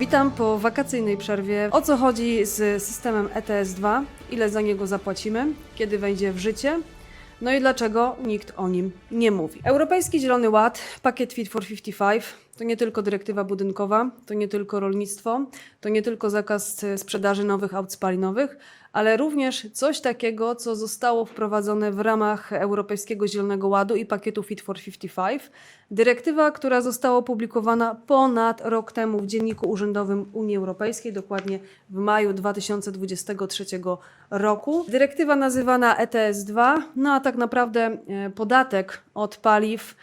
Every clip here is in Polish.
Witam po wakacyjnej przerwie. O co chodzi z systemem ETS-2? Ile za niego zapłacimy? Kiedy wejdzie w życie? No i dlaczego nikt o nim nie mówi? Europejski Zielony Ład, pakiet Fit for 55, to nie tylko dyrektywa budynkowa, to nie tylko rolnictwo, to nie tylko zakaz sprzedaży nowych aut spalinowych, ale również coś takiego, co zostało wprowadzone w ramach Europejskiego Zielonego Ładu i pakietu Fit for 55. Dyrektywa, która została opublikowana ponad rok temu w Dzienniku Urzędowym Unii Europejskiej, dokładnie w maju 2023 roku. Dyrektywa nazywana ETS-2, no a tak naprawdę e, podatek od paliw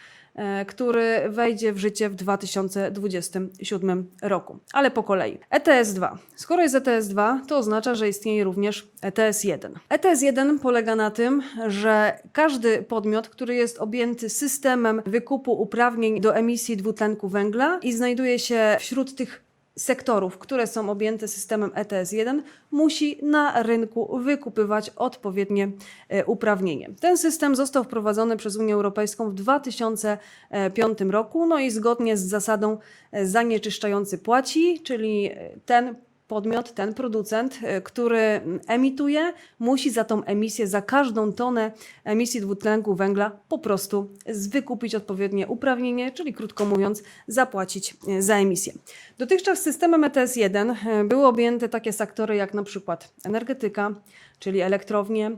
który wejdzie w życie w 2027 roku. Ale po kolei. ETS-2. Skoro jest ETS-2, to oznacza, że istnieje również E ETS-1. ETS-1 polega na tym, że każdy podmiot, który jest objęty systemem wykupu uprawnień do emisji dwutlenku węgla i znajduje się wśród tych sektorów, które są objęte systemem ETS-1, musi na rynku wykupywać odpowiednie e, uprawnienie. Ten system został wprowadzony przez Unię Europejską w 2005 roku, no i zgodnie z zasadą e, zanieczyszczający płaci, czyli e, ten podmiot, ten producent, e, który emituje, musi za tą emisję, za każdą tonę emisji dwutlenku węgla po prostu wykupić odpowiednie uprawnienie, czyli krótko mówiąc, zapłacić e, za emisję. Dotychczas systemem ETS-1 e, były objęte takie sektory jak na przykład energetyka, czyli elektrownie,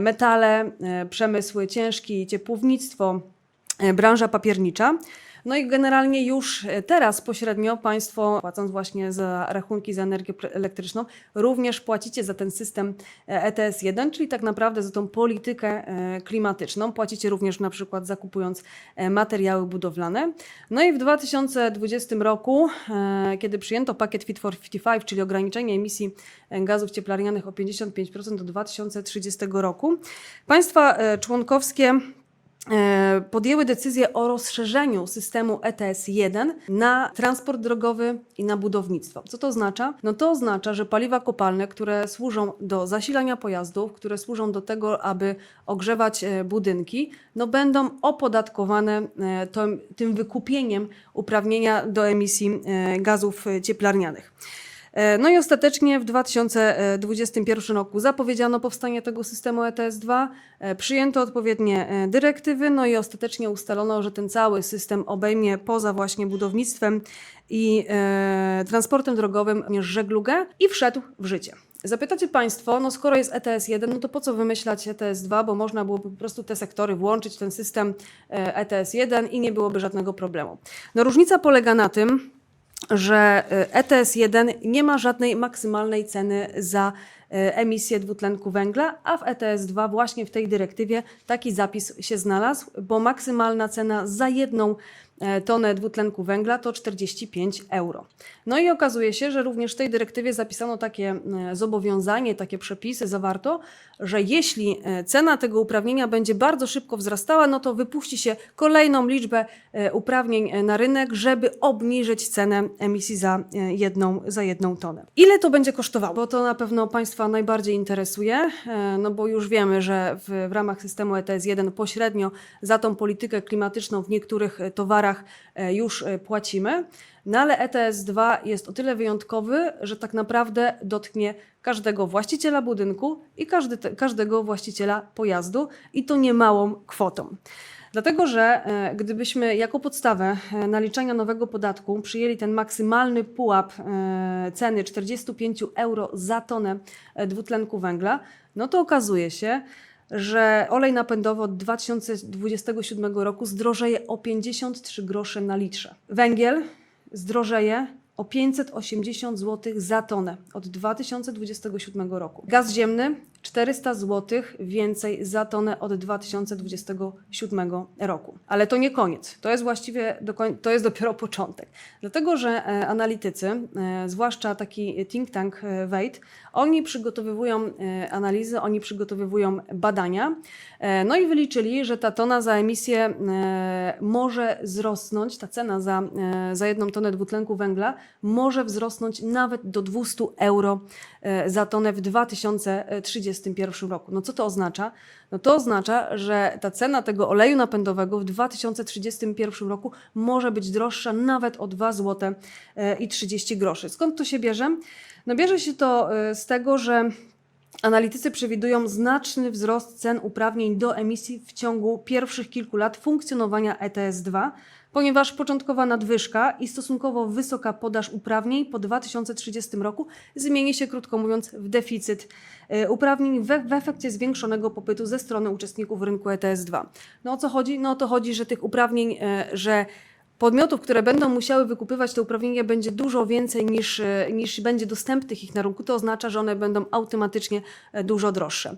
metale, przemysły ciężki, ciepłownictwo, branża papiernicza. No i generalnie już teraz pośrednio Państwo, płacąc właśnie za rachunki za energię elektryczną, również płacicie za ten system e, ETS-1, czyli tak naprawdę za tą politykę e, klimatyczną. Płacicie również na przykład zakupując e, materiały budowlane. No i w 2020 roku, e, kiedy przyjęto pakiet Fit for 55, czyli ograniczenie emisji e, gazów cieplarnianych o 55% do 2030 roku, państwa e, członkowskie e, podjęły decyzję o rozszerzeniu systemu ETS-1 na transport drogowy i na budownictwo. Co to oznacza? No to oznacza, że paliwa kopalne, które służą do zasilania pojazdów, które służą do tego, aby ogrzewać e, budynki, no będą opodatkowane e, tym, tym wykupieniem uprawnienia do emisji e, gazów e, cieplarnianych. E, No i ostatecznie w 2021 roku zapowiedziano powstanie tego systemu ETS-2, e, przyjęto odpowiednie e, dyrektywy, no i ostatecznie ustalono, że ten cały system obejmie poza właśnie budownictwem i transportem drogowym również żeglugę i wszedł w życie. Zapytacie Państwo, no skoro jest ETS-1, no to po co wymyślać ETS-2, bo można byłoby po prostu te sektory włączyć ten system e, ETS-1 i nie byłoby żadnego problemu. No różnica polega na tym, że y, ETS-1 nie ma żadnej maksymalnej ceny za y, emisję dwutlenku węgla, a w ETS-2 właśnie w tej dyrektywie taki zapis się znalazł, bo maksymalna cena za jedną tonę dwutlenku węgla to 45 euro. No i okazuje się, że również w tej dyrektywie zapisano takie e, zobowiązanie, takie przepisy zawarto, że jeśli e, cena tego uprawnienia będzie bardzo szybko wzrastała, no to wypuści się kolejną liczbę e, uprawnień e, na rynek, żeby obniżyć cenę emisji za e, jedną, za jedną tonę. Ile to będzie kosztowało? Bo to na pewno Państwa najbardziej interesuje, e, no bo już wiemy, że w, w ramach systemu ETS-1 pośrednio za tą politykę klimatyczną w niektórych e, towarach e, już e, płacimy. No ale ETS-2 jest o tyle wyjątkowy, że tak naprawdę dotknie każdego właściciela budynku i każdy, każdego właściciela pojazdu i to niemałą kwotą. Dlatego, że e, gdybyśmy jako podstawę naliczania nowego podatku przyjęli ten maksymalny pułap ceny 45 euro za tonę dwutlenku węgla, no to okazuje się, że olej napędowy od 2027 roku zdrożeje o 53 grosze na litrze. Węgiel zdrożeje o 580 zł za tonę od 2027 roku. Gaz ziemny 400 zł więcej za tonę od 2027 roku. Ale to nie koniec. To jest właściwie to jest dopiero początek. Dlatego, że e, analitycy, e, zwłaszcza taki think tank e, Wade, oni przygotowywują analizy, oni przygotowywują badania, no i wyliczyli, że ta tona za emisję może wzrosnąć, ta cena za, za jedną tonę dwutlenku węgla może wzrosnąć nawet do 200 euro za tonę w 2031 roku. No co to oznacza? No to oznacza, że ta cena tego oleju napędowego w 2031 roku może być droższa nawet o 2 zł e, i 30 groszy. Skąd to się bierze? No bierze się to e, z tego, że Analitycy przewidują znaczny wzrost cen uprawnień do emisji w ciągu pierwszych kilku lat funkcjonowania ETS-2, ponieważ początkowa nadwyżka i stosunkowo wysoka podaż uprawnień po 2030 roku zmieni się, krótko mówiąc, w deficyt e, uprawnień we, w efekcie zwiększonego popytu ze strony uczestników rynku ETS-2. No o co chodzi? No o to chodzi, że tych uprawnień, e, że podmiotów, które będą musiały wykupywać te uprawnienia, będzie dużo więcej niż, e, niż będzie dostępnych ich na rynku. To oznacza, że one będą automatycznie dużo droższe.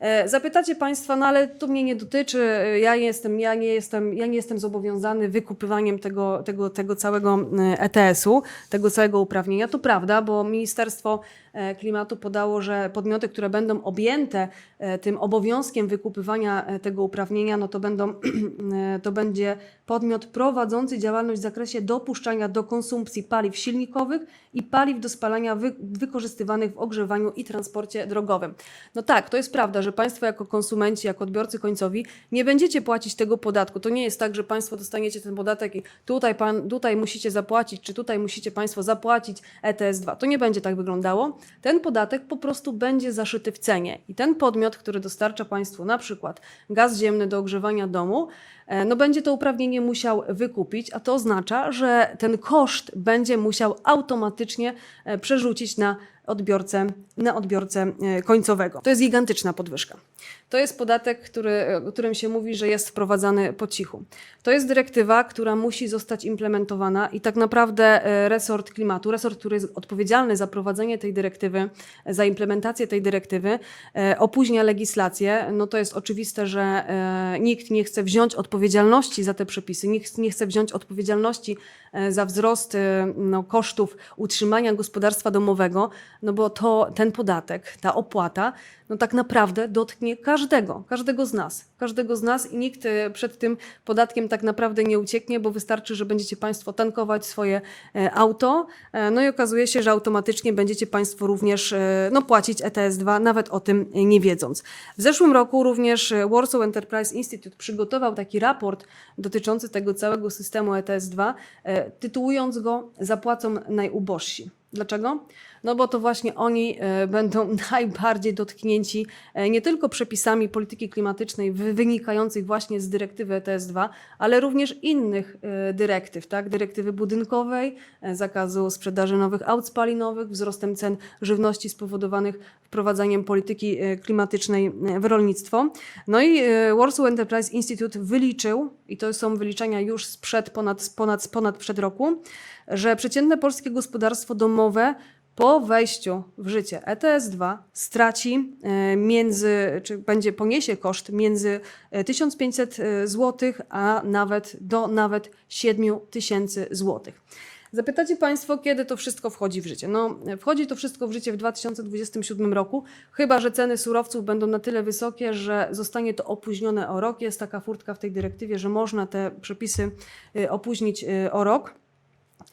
E, Zapytacie Państwa, no ale to mnie nie dotyczy, e, ja jestem, ja nie jestem, ja nie jestem zobowiązany wykupywaniem tego, tego, tego całego e, ETS-u, tego całego uprawnienia. To prawda, bo Ministerstwo e, Klimatu podało, że podmioty, które będą objęte e, tym obowiązkiem wykupywania e, tego uprawnienia, no to będą, e, to będzie podmiot prowadzący działalność w zakresie dopuszczania do konsumpcji paliw silnikowych i paliw do spalania wy, wykorzystywanych w ogrzewaniu i transporcie drogowym. No tak, to jest prawda, że Państwo jako konsumenci, jako odbiorcy końcowi nie będziecie płacić tego podatku. To nie jest tak, że Państwo dostaniecie ten podatek i tutaj, pan, tutaj musicie zapłacić, czy tutaj musicie Państwo zapłacić ETS-2. To nie będzie tak wyglądało. Ten podatek po prostu będzie zaszyty w cenie. I ten podmiot, który dostarcza Państwu na przykład gaz ziemny do ogrzewania domu, e, no będzie to uprawnienie musiał wykupić, a to oznacza, że ten koszt będzie musiał automatycznie e, przerzucić na odbiorcę, na odbiorcę e, końcowego. To jest gigantyczna podwyżka. To jest podatek, który, o którym się mówi, że jest wprowadzany po cichu. To jest dyrektywa, która musi zostać implementowana i tak naprawdę e, resort klimatu, resort, który jest odpowiedzialny za prowadzenie tej dyrektywy, e, za implementację tej dyrektywy, e, opóźnia legislację. No to jest oczywiste, że e, nikt nie chce wziąć odpowiedzialności za te przepisy, nikt nie chce wziąć odpowiedzialności e, za wzrost e, no, kosztów utrzymania gospodarstwa domowego, no bo to ten podatek, ta opłata, no tak naprawdę dotknie każdego, każdego z nas, każdego z nas i nikt e, przed tym podatkiem tak naprawdę nie ucieknie, bo wystarczy, że będziecie Państwo tankować swoje e, auto, e, no i okazuje się, że automatycznie będziecie Państwo również no, płacić ETS-2, nawet o tym nie wiedząc. W zeszłym roku również Warsaw Enterprise Institute przygotował taki raport dotyczący tego całego systemu ETS-2, e, tytułując go Zapłacą najubożsi. Dlaczego? No bo to właśnie oni e, będą najbardziej dotknięci e, nie tylko przepisami polityki klimatycznej wy- wynikających właśnie z dyrektywy ETS-2, ale również innych e, dyrektyw, tak? Dyrektywy budynkowej, zakazu sprzedaży nowych aut spalinowych, wzrostem cen żywności spowodowanych wprowadzaniem polityki klimatycznej w rolnictwo. No i Warsaw Enterprise Institute wyliczył, i to są wyliczenia już sprzed ponad, ponad, ponad przed roku, że przeciętne polskie gospodarstwo domowe po wejściu w życie ETS-2 straci e, między, czy będzie poniesie koszt między e, 1500 zł, a nawet do nawet 7000 zł. Zapytacie Państwo, kiedy to wszystko wchodzi w życie? No, wchodzi to wszystko w życie w 2027 roku, chyba że ceny surowców będą na tyle wysokie, że zostanie to opóźnione o rok. Jest taka furtka w tej dyrektywie, że można te przepisy y, opóźnić y, o rok.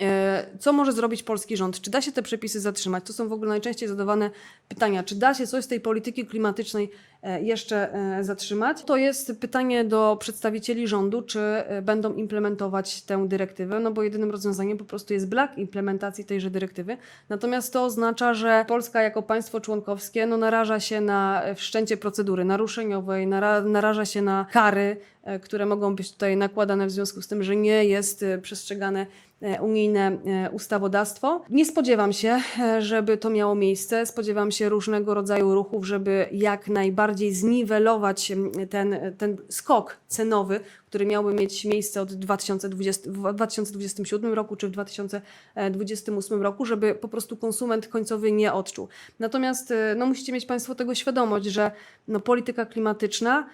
E, Co może zrobić polski rząd? Czy da się te przepisy zatrzymać? To są w ogóle najczęściej zadawane pytania. Czy da się coś z tej polityki klimatycznej e, jeszcze e, zatrzymać? To jest pytanie do przedstawicieli rządu, czy będą implementować tę dyrektywę, no bo jedynym rozwiązaniem po prostu jest brak implementacji tejże dyrektywy. Natomiast to oznacza, że Polska jako państwo członkowskie no, naraża się na wszczęcie procedury naruszeniowej, nara, naraża się na kary, które mogą być tutaj nakładane w związku z tym, że nie jest przestrzegane unijne e, ustawodawstwo. Nie spodziewam się, e, żeby to miało miejsce. Spodziewam się różnego rodzaju ruchów, żeby jak najbardziej zniwelować ten, ten skok cenowy, który miałby mieć miejsce od 2020, w 2027 roku czy w 2028 roku, żeby po prostu konsument końcowy nie odczuł. Natomiast e, no, musicie mieć Państwo tego świadomość, że no, polityka klimatyczna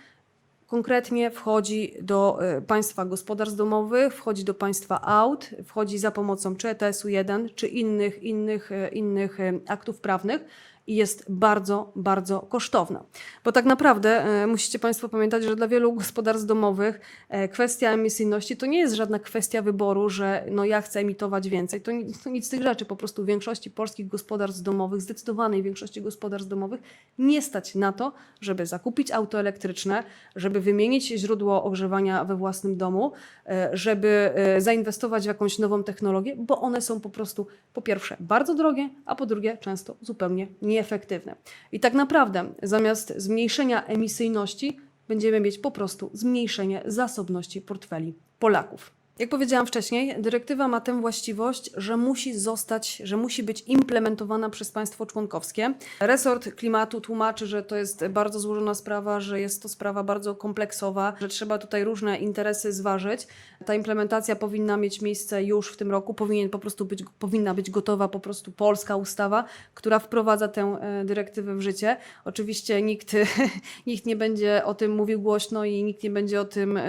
konkretnie wchodzi do e, państwa gospodarstw domowych, wchodzi do państwa aut, wchodzi za pomocą czy ETS-u 1, czy innych, innych, e, innych e, aktów prawnych i jest bardzo, bardzo kosztowna. Bo tak naprawdę e, musicie Państwo pamiętać, że dla wielu gospodarstw domowych e, kwestia emisyjności to nie jest żadna kwestia wyboru, że no ja chcę emitować więcej. To, to nic z tych rzeczy. Po prostu w większości polskich gospodarstw domowych, zdecydowanej większości gospodarstw domowych nie stać na to, żeby zakupić auto elektryczne, żeby wymienić źródło ogrzewania we własnym domu, e, żeby zainwestować w jakąś nową technologię, bo one są po prostu po pierwsze bardzo drogie, a po drugie często zupełnie nieefektywne. I tak naprawdę zamiast zmniejszenia emisyjności będziemy mieć po prostu zmniejszenie zasobności portfeli Polaków. Jak powiedziałam wcześniej, dyrektywa ma tę właściwość, że musi zostać, że musi być implementowana przez państwo członkowskie. Resort klimatu tłumaczy, że to jest bardzo złożona sprawa, że jest to sprawa bardzo kompleksowa, że trzeba tutaj różne interesy zważyć. Ta implementacja powinna mieć miejsce już w tym roku, powinien po prostu być, powinna być gotowa po prostu polska ustawa, która wprowadza tę e, dyrektywę w życie. Oczywiście nikt, nikt nie będzie o tym mówił głośno i nikt nie będzie o tym e,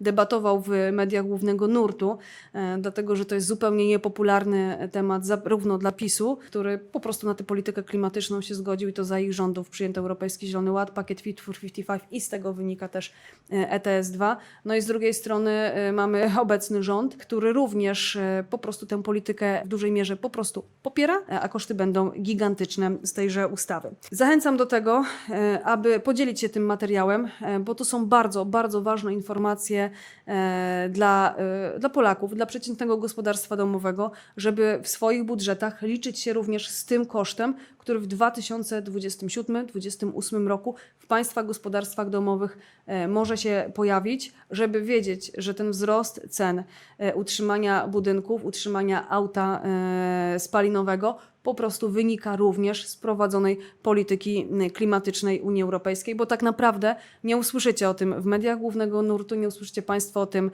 debatował w mediach głównego nurtu, e, dlatego że to jest zupełnie niepopularny temat zarówno dla PiSu, który po prostu na tę politykę klimatyczną się zgodził i to za ich rządów przyjęto Europejski Zielony Ład, pakiet Fit for 55 i z tego wynika też e, ETS-2. No i z drugiej strony e, mamy obecny rząd, który również e, po prostu tę politykę w dużej mierze po prostu popiera, e, a koszty będą gigantyczne z tejże ustawy. Zachęcam do tego, e, aby podzielić się tym materiałem, e, bo to są bardzo, bardzo ważne informacje e, dla, e, dla Polaków, dla przeciętnego gospodarstwa domowego, żeby w swoich budżetach liczyć się również z tym kosztem, który w 2027-2028 roku w Państwa gospodarstwach domowych e, może się pojawić, żeby wiedzieć, że ten wzrost cen e, utrzymania budynków, utrzymania auta e, spalinowego po prostu wynika również z prowadzonej polityki klimatycznej Unii Europejskiej, bo tak naprawdę nie usłyszycie o tym w mediach głównego nurtu, nie usłyszycie Państwo o tym e,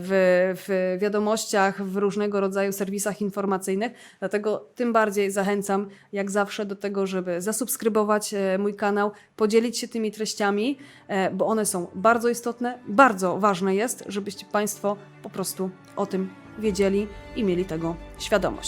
w, w wiadomościach, w różnego rodzaju serwisach informacyjnych. Dlatego tym bardziej zachęcam, jak zawsze, do tego, żeby zasubskrybować e, mój kanał, podzielić się tymi treściami, e, bo one są bardzo istotne. Bardzo ważne jest, żebyście Państwo po prostu o tym wiedzieli i mieli tego świadomość.